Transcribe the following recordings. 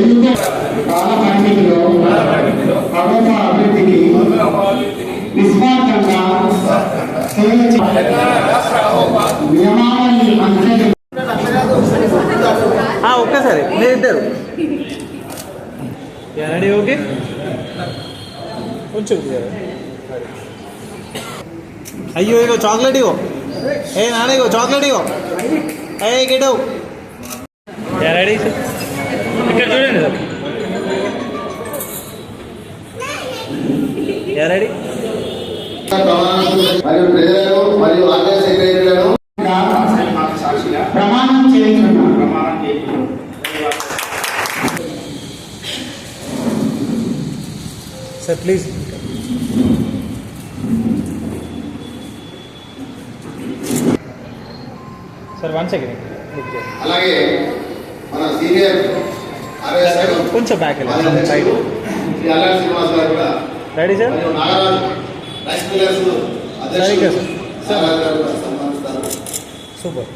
ఎన్నిక కాల పరిమితిలో ప్రభుత్వ అభివృద్ధికి నిస్వార్థంగా సేవ చే- నియమావళి అనుసరి ఆ, ఒక్కసారి మీరిద్దరు. Ready okay? కొంచెం అయ్యో ఇగో చాక్లెట్ ఇగో. ఏ నాన్న ఇగో చాక్లెట్ ఇగో. ఏ గెటవు రెడీ ఇక్కడ చూడండి. రెడీ మరియు ప్రజలను మరియు ఆలయ సెక్రటరీలను ప్రమాణం చేయించున్నాను sir please sir one second అలాగే మన సీనియర్ కొంచెం బ్యాక్ వెళ్ళండి. సైడ్ శ్రీ అల్లాడి శ్రీనివాస్ గారు కూడా. రెడీ సార్ మరియు నాగరాజు రైస్ మిల్లర్స్ సరిగ్గా అధ్యక్షులు. సార్. నాగరాజు గారు కూడా సన్మానిస్తారు సూపర్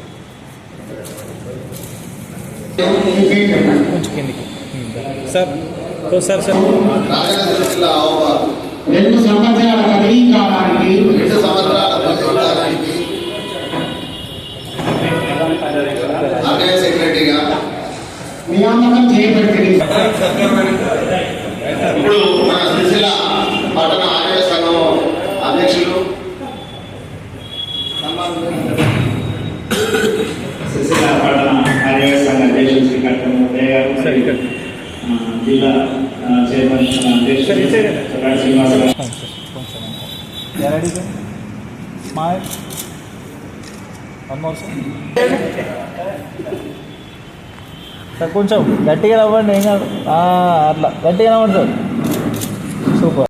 కొంచెం కిందికి. Sir so sir sir Rajanna Sircilla ఆహ్వానం రెండు సంవత్సరాల పదవీ కాలానికి రెండు సంవత్సరాల పదవీకాలానికి ఆలయ సెక్రటరీగా నియామకం చేయబడింది ఇప్పుడు మన సిరిసిల్ల పట్టణ ఆలయ సంఘం అధ్యక్షులు. సిరిసిల్ల పట్టణ ఆర్యవ సంఘ అధ్యక్షులు శ్రీ కట్టం ఉదయ గారు జిల్లా చైర్మన్ అధ్యక్షులు సైడ్. చల్లాడి శ్రీనివాస గారు కొంచెం రెడీ సార్ కొంచెం గట్టిగా నవ్వండి ఏం కాదు. అట్లా. గట్టిగా నవ్వండి సార్. సూపర్.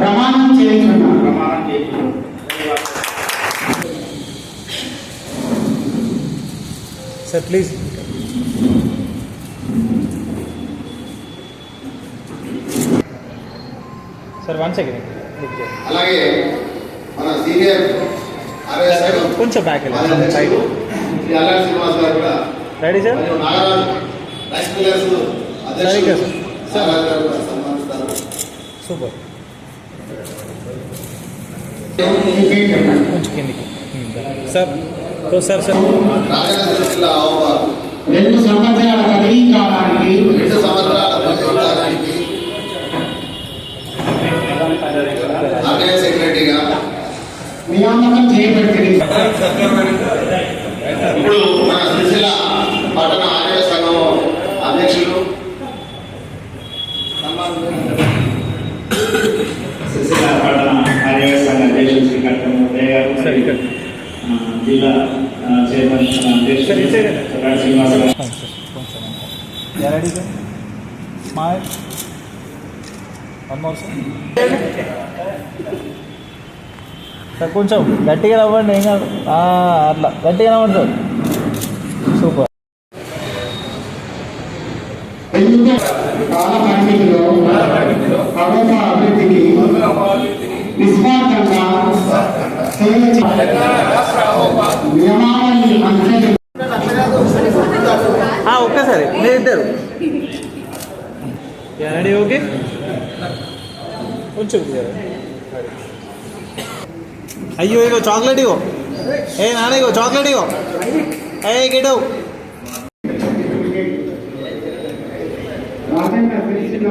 ప్రమాణం sir please. Sir one second. అలాగే మన సీనియర్ ఆర్ఎస్ఐ కొంచెం బ్యాక్ వెళ్ళండి. సైడ్ శ్రీనివాస్ గారు కూడా రెడీ సార్ సూపర్. కొంచెం కిందికి. Sir so sir sir. రెండు సంవత్సరాల కాలానికి రెండు సంవత్సరాల ఆలయ సెక్రటరీగా నియామకం చేయబడింది ఇప్పుడు మన సిరిసిల్ల పట్టణ ఆలయ సంఘం అధ్యక్షులు సిరిసిల్ల పట్టణ ఆర్యవ సంఘ అధ్యక్షులు శ్రీ కట్టం ఉదయ గారు సార్ మరియు, ఇక్కడ ఆ, జిల్లా ఆ, చైర్మన్ ఆ, అధ్యక్షులు సార్, ఈ సైడ్. చల్లాడి శ్రీనివాస గారు కొంచెం ready sir smile one more sir sir కొంచెం గట్టిగా నవ్వండి ఏం కాదు ఆ, అట్లా గట్టిగా నవ్వండి సార్ సూపర్ ఎన్నిక కాల పరిమితిలో ప్రభుత్వ అభివృద్ధికి నిస్వార్థంగా సేవ చే- నియమావళి అనుసరి ఆ, ఒక్కసారి మీరిద్దరు రెడీ ఓకే కొంచెం అయ్యో ఇగో చాక్లెట్ ఇగో. ఏ నాన్న ఇగో చాక్లెట్ ఇగో. ఏ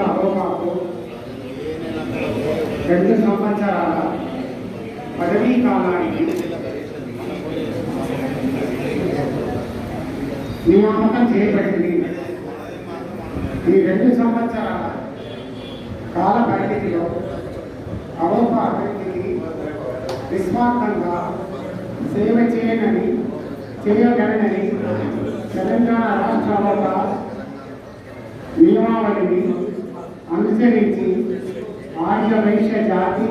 అరోమాకు రెండు సంవత్సరాల. పదవీ కాలానికి నియామకం చేయబడింది. ఈ రెండు సంవత్సరాల కాల పరిమితిలో అవోప అభివృద్ధికి నిస్వార్థంగా సేవ చేయనని చేయగలనని తెలంగాణ రాష్ట్ర అవోప నియమావళిని అనుసరించి ఆర్య వైశ్య జాతి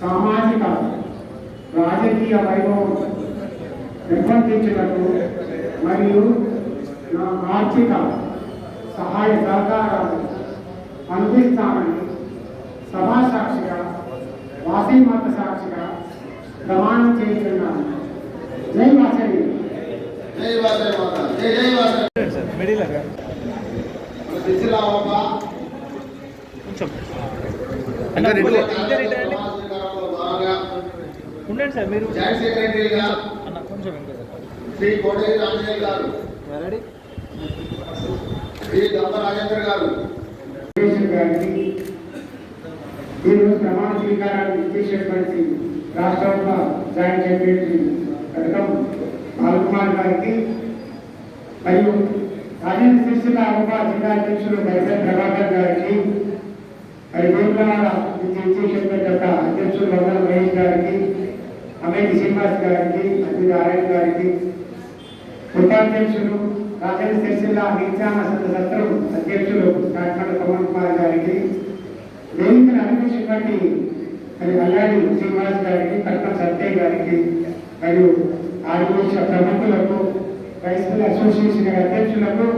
సామాజిక రాజకీయ వైభవం పెంపొందించుటకు మరియు నా ఆర్థిక సహాయ సహకారాలు అందిస్తానని సభా సాక్షిగా వాసీమాత సాక్షిగా ప్రమాణం చేస్తున్నాను. జై వాసవి. జై వాసవి మాత. జై జై జై వాసవి సార్ మిడిల్ మన సిరిసిల్ల అవ్వమ్మ కొంచెం ఉండండి సార్ మీరు జాయింట్ సెక్రటరీగా అన్న కొంచెం వెనక శ్రీ కోటేరి రామజయ్య గారు. రెడీ శ్రీ దమ్మ రాజేంద్ర గారు. సురేష్ గారికి ఈరోజు ప్రమాణ స్వీకారాన్ని ఇచ్చేసేటువంటి రాష్ట్ర ఉప జాయింట్ సెక్రటరీ పథకం బాలకుమార్ గారికి మరియు రాజేంద్ర సిరిసిల్ల ఉప జిల్లా అధ్యక్షులు వైఎస్ఆర్ ప్రభాకర్ గారికి మరి వేములవాడ ఇచ్చేసేటువంటి యొక్క అధ్యక్షులు వందల అమేటి శ్రీనివాస్ గారికి అద్భుత నారాయణ గారికి ఉపాధ్యక్షులు రాజేంద్ర సిరిసిల్ల నిత్యాన సత్రం అధ్యక్షులు కాట్మండ పవన్ కుమార్ గారికి వేదికను అనిపించినటువంటి మరి అల్లాడి శ్రీనివాస్ గారికి కల్పన సత్య గారికి మరియు ఆదివాస ప్రముఖులకు రైతుల అసోసియేషన్ అధ్యక్షులకు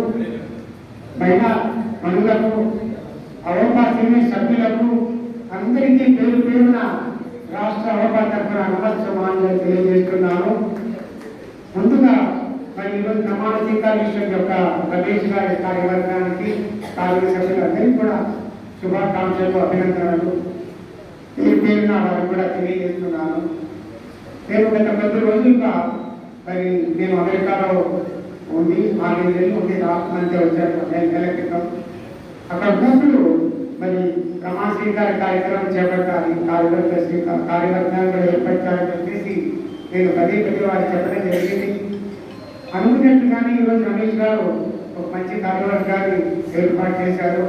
మహిళా మనులకు అవపా సభ్యులకు అందరికీ పేరు పేరున రాష్ట్ర అవకాశం తరఫున తెలియజేస్తున్నాను. ముందుగా మరి ఈరోజు ప్రమాణ మిషన్ యొక్క రమేష్ గారి కార్యవర్గానికి కార్మిక సభ్యులందరికీ కూడా శుభాకాంక్షలు అభినందనలు. ఈ పేరు నా వారికి కూడా తెలియజేస్తున్నాను. నేను గత కొద్ది రోజులుగా మరి నేను అమెరికాలో ఉండి నాలుగు నెలలు ఉండి రాష్ట్రానికి వచ్చాను నేను నెల అక్కడ ఉన్నప్పుడు మరి ప్రమాణ స్వీకార కార్యక్రమం చేపట్టాలి. కార్యకర్త స్వీకార కార్యవర్గాన్ని కూడా ఏర్పరచాలని చెప్పేసి నేను పదే పదే వారు చెప్పడం జరిగింది. అనుకున్నట్టుగానే ఈరోజు రమేష్ గారు ఒక మంచి కార్యవర్గాన్ని ఏర్పాటు చేశారు.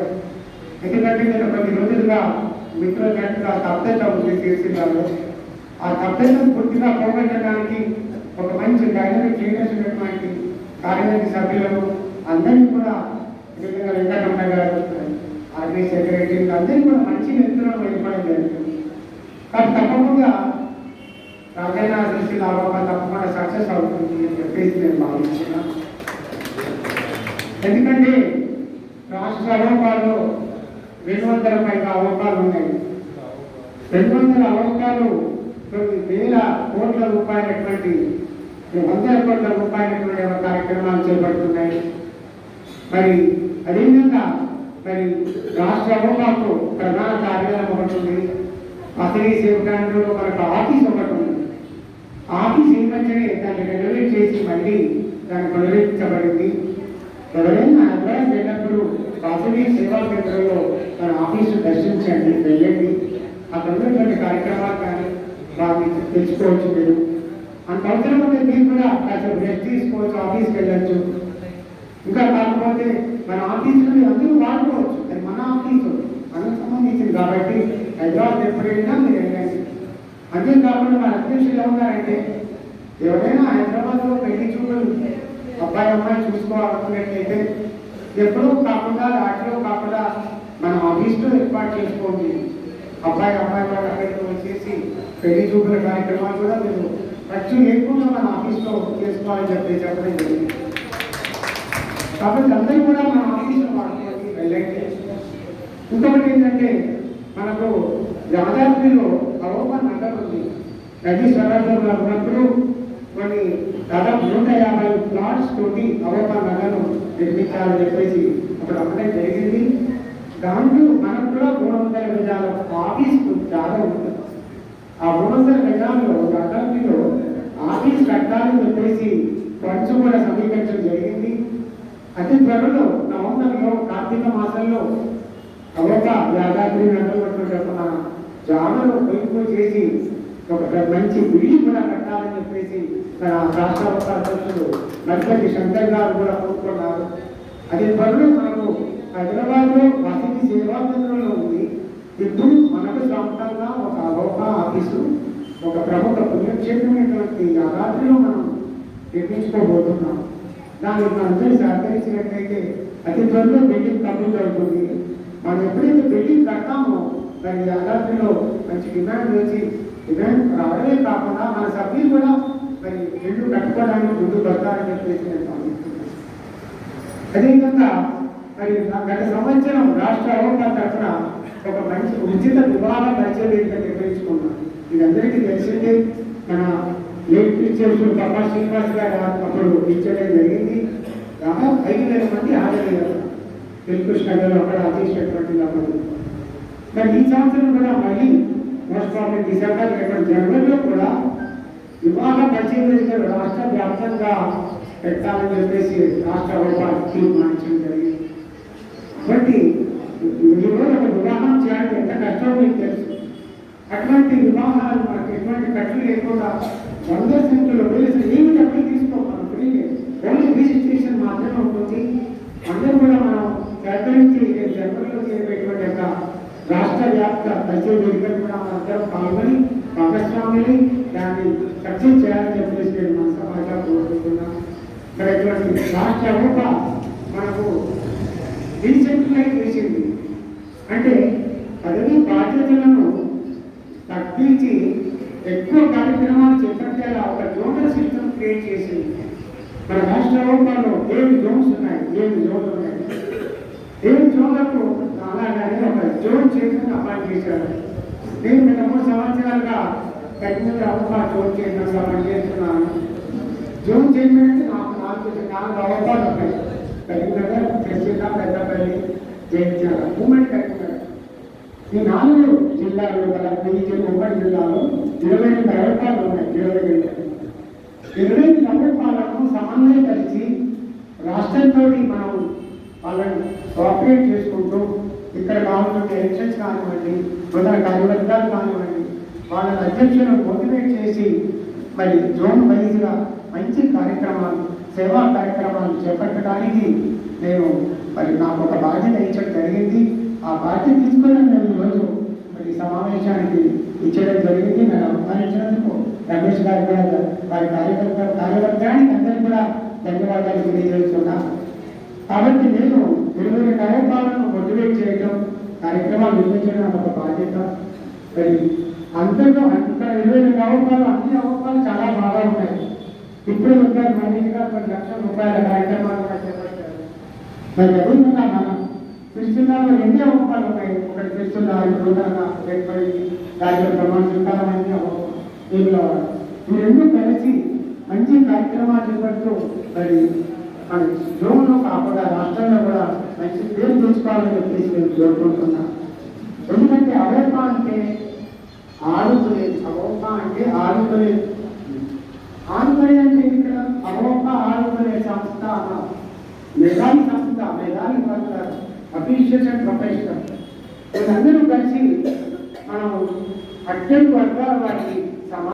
ఎందుకంటే నేను కొన్ని రోజులుగా మిత్రులగా తప్పత ఉంది తీర్చిన్నారు ఆ తప్పేతను పూర్తిగా పోగొట్టడానికి ఒక మంచి డైనమిక్ లీడర్స్ ఉన్నటువంటి కార్యదర్శి సభ్యులను అందరినీ కూడా విధంగా వెంకటరమణ గారు ఆర్మీ సెక్రటరీ అందరూ కూడా మంచి వ్యక్తులను వెళ్ళిపోవడం కానీ తప్పకుండా రాజైన దృష్టి లాభంగా తప్పకుండా సక్సెస్ అవుతుంది అని చెప్పేసి నేను భావిస్తున్నాను ఎందుకంటే రాష్ట్ర అవకాలు రెండు వందల పైగా అవకాలు ఉన్నాయి. రెండు వందల అవకాలు కొన్ని వేల కోట్ల రూపాయలటువంటి వందల కోట్ల రూపాయలటువంటి కార్యక్రమాలు చేపడుతున్నాయి. మరి అదేవిధంగా మరి రాష్ట్ర మాకు ప్రధాన కార్యాలయం ఒకటి ఉంది. అతని సేవకాండ్లో మనకు ఆఫీస్ ఒకటి ఉంది. ఆఫీస్ ఏమంటే దాన్ని రెనోవేట్ చేసి మళ్ళీ దాన్ని పునరుద్ధరించబడింది. ఎవరైనా అడ్వాన్స్ వెళ్ళినప్పుడు వాసవి సేవా కేంద్రంలో మన ఆఫీసు దర్శించండి వెళ్ళండి. అక్కడ ఉన్నటువంటి కార్యక్రమాలు కానీ వాటిని తెలుసుకోవచ్చు మీరు. అంత అవసరం ఉంటే మీరు కూడా కాసేపు రెస్ట్ తీసుకోవచ్చు ఆఫీస్కి వెళ్ళచ్చు. ఇంకా కాకపోతే మన ఆఫీసులో అందరూ వాడుకోవచ్చు. అది మన ఆఫీసు. మనకు సంబంధించింది కాబట్టి హైదరాబాద్ ఎప్పుడైనా మీరు వెళ్ళండి. అంతేకాకుండా మన అధ్యక్షులు ఏమన్నారంటే ఎవరైనా హైదరాబాద్లో పెళ్ళి చూపులు అబ్బాయి అమ్మాయి చూసుకోవాలనుకున్నట్లయితే ఎప్పుడూ కాకుండా రాత్రిలో కాకుండా మన ఆఫీస్లో ఏర్పాటు చేసుకోండి. అబ్బాయి అమ్మాయి వాళ్ళు అక్కడికి వచ్చేసి పెళ్ళి చూపుల కార్యక్రమాలు కూడా మీరు ఖర్చు లేకుండా మన ఆఫీస్లో చేసుకోవాలని చెప్పి చెప్పడం జరిగింది. కాబట్టి అందరూ కూడా మన ఆఫీస్లో హైలైట్ వెళ్ళండి ఇంకొకటి ఏంటంటే మనకు యాదాద్రిలో అవోప నగర్ ఉంది. నది స్వరాజ్యంలో ఉన్నప్పుడు కొన్ని దాదాపు నూట యాభై ప్లాట్స్ తోటి అవోప నగర్ను నిర్మించాలని చెప్పేసి అప్పుడు అప్పుడే జరిగింది. దాంట్లో మనకు కూడా మూడు వందల గజాల ఆఫీస్ జాగా ఉంటుంది ఆ మూడు వందల గజాల్లో యాదాద్రిలో ఆఫీస్ కట్టాలని చెప్పేసి ఫండ్స్ కూడా సమీకరించడం జరిగింది. అతి త్వరలో నవంబర్లో కార్తీక మాసంలో అవక యాదాద్రి నగరటువంటి ఒక మన జామను పొదుపు చేసి ఒక మంచి బిల్లు కూడా కట్టాలని చెప్పేసి మన రాష్ట్ర ఒక అధ్యక్షుడు మధ్యకి శంకర్ గారు కూడా కోరుకున్నారు. అదే త్వరలో మనకు హైదరాబాద్లో వసతి సేవా కేంద్రంలో ఉంది. ఇప్పుడు మనకు సొంతంగా ఒక అవక ఆఫీసు ఒక ప్రముఖ పుణ్యక్షేత్రమైనటువంటి యాదాద్రిలో మనం నిర్మించుకోబోతున్నాం. దానికి మనందరూ సహకరించినట్లయితే అతి త్వరలో బిల్డింగ్ కంప్లీట్ అవుతుంది మనం ఎప్పుడైతే బిల్డింగ్ కట్టామో దాని యాదాద్రిలో మంచి డిమాండ్ వచ్చి డిమాండ్ రావడమే కాకుండా మన సభ్యులు కూడా మరి ఇల్లు కట్టుకోవడానికి ముందు పడతారని చెప్పేసి నేను భావిస్తున్నాను. అదేవిధంగా మరి గత సంవత్సరం రాష్ట్ర అవకాశం తరఫున ఒక మంచి ఉచిత వివాహ పరిచయం నిర్వహించుకున్నాం ఇది అందరికీ తెలిసిందే. మన లేట్ టీచర్స్ పప్పా శ్రీనివాస్ గారు అప్పుడు ఇచ్చడం జరిగింది. వేల మంది హాజరయ్యారు శ్రీకృష్ణ గారు అక్కడ అధ్యక్షటువంటి నమ్మకం మరి ఈ సంవత్సరం కూడా మళ్ళీ మోస్ట్ ప్రాబ్లం డిసెంబర్ లేకపోతే జనవరిలో కూడా వివాహ పరిచయం రాష్ట్ర వ్యాప్తంగా పెట్టాలని చెప్పేసి రాష్ట్ర హోంగార్డ్ తీర్మానించడం జరిగింది. కాబట్టి ఈరోజు ఒక వివాహం చేయాలంటే ఎంత కష్టమో మీకు తెలుసు. అటువంటి వివాహాలు మనకు ఎటువంటి ఖర్చు లేకుండా వంద సంఖ్యలో వేలు ఏమి డబ్బులు తీసుకోవాలి? ఫ్రీ ఓన్లీ రిజిస్ట్రేషన్ మాత్రమే ఉంటుంది. అందరూ కూడా మనం సహకరించి జనవరిలో చేయబోయేటువంటి యొక్క రాష్ట్ర వ్యాప్త ప్రతి వేదికలు కూడా మనందరం పాల్గొని భాగస్వాములు దాన్ని సక్సెస్ చేయాలని చెప్పేసి నేను మన సమాజంగా కోరుకుంటున్నాను. ఇక్కడ ఇటువంటి రాష్ట్ర రూప మనకు డీసెంట్రలైజ్ చేసింది. అంటే పదవి బాధ్యతలను ఎక్కువ కార్యక్రమాలు చేపట్టేలా ఒక జోనల్ సిస్టమ్ క్రియేట్ చేసింది. మన రాష్ట్ర రూపంలో ఏడు జోన్స్ ఉన్నాయి. ఏడు జోన్లు ఉన్నాయి. ఏడు జోన్లకు అలాగానే ఒక జోన్ చైర్మన్ అపాయింట్ చేశారు. నేను గత మూడు సంవత్సరాలుగా కఠినంగా అవకాశం జోన్ చైర్మన్గా పనిచేస్తున్నాను జోన్ చైర్మన్ అంటే నాకు నాలుగు నాలుగు అవకాశాలు ఉన్నాయి. కరీంనగర్ కృష్ణ పెద్దపల్లి జయించాల ఉమ్మడి కరీంనగర్ ఈ నాలుగు జిల్లాలో గల వెయ్యి ఉమ్మడి జిల్లాలో ఇరవై ఐదు అవకాశాలు ఉన్నాయి ఇరవై రెండు. ఇరవై ఐదు నమ్మకాలను సమన్వయపరిచి రాష్ట్రంతో మనం వాళ్ళని కోఆపరేట్ చేసుకుంటూ ఇక్కడ కావాలంటే ఎలక్షన్స్ కానివ్వండి మొదల కార్యవర్గాలు కానివ్వండి వాళ్ళ అధ్యక్షులను మోటివేట్ చేసి మరి జోన్ వైజ్గా మంచి కార్యక్రమాలు సేవా కార్యక్రమాలు చేపట్టడానికి నేను మరి నాకు ఒక బాధ్యత ఇచ్చడం జరిగింది. ఆ బాధ్యత తీసుకొని నేను ఈరోజు. సమావేశానికి ఇచ్చడం జరిగింది. నన్ను ఆహ్వానించినందుకు రమేష్ గారు కూడా వారి కార్యకర్త కార్యవర్గానికి అందరికీ కూడా ధన్యవాదాలు తెలియజేస్తున్నాను కాబట్టి నేను ఇరవై కార్యక్రమాలను మోటివేట్ చేయడం కార్యక్రమాలు నిర్మించడం ఒక బాధ్యత. మరి అందరిలో అంత ఇరవై అవకాశాలు అన్ని అవకాశాలు చాలా బాగా ఉన్నాయి. ఇప్పుడు ఉంటారు మళ్ళీగా కొన్ని లక్షల రూపాయల కార్యక్రమాలు చేపట్టారు మరి అదేవిధంగా మనం క్రిస్తున్నారు ఎన్ని అవకాశాలు ఉన్నాయి ఒకటి క్రిస్తున్నారు నూతనంగా ఏర్పడి దాంట్లో ప్రమాణ స్వీకారమైన దీనిలో ఈ కలిసి మంచి కార్యక్రమాలు చేపడుతూ మరి మన జోన్లో కాకుండా రాష్ట్రంలో కూడా మంచి పేరు తెచ్చుకోవాలని చెప్పేసి నేను కోరుకుంటున్నాను ఎందుకంటే అవయప అంటే ఆడుకునేది అవయప అంటే ఆడుకునేది ఆడుకునే అంటే ఇక్కడ అవయప ఆడుకునే సంస్థ అన్నారు మెగాని సంస్థ మెగాని అఫీషియేషన్ ప్రొఫెషనల్ వీళ్ళందరూ కలిసి మనం అత్యంత వర్గాల వారికి సమా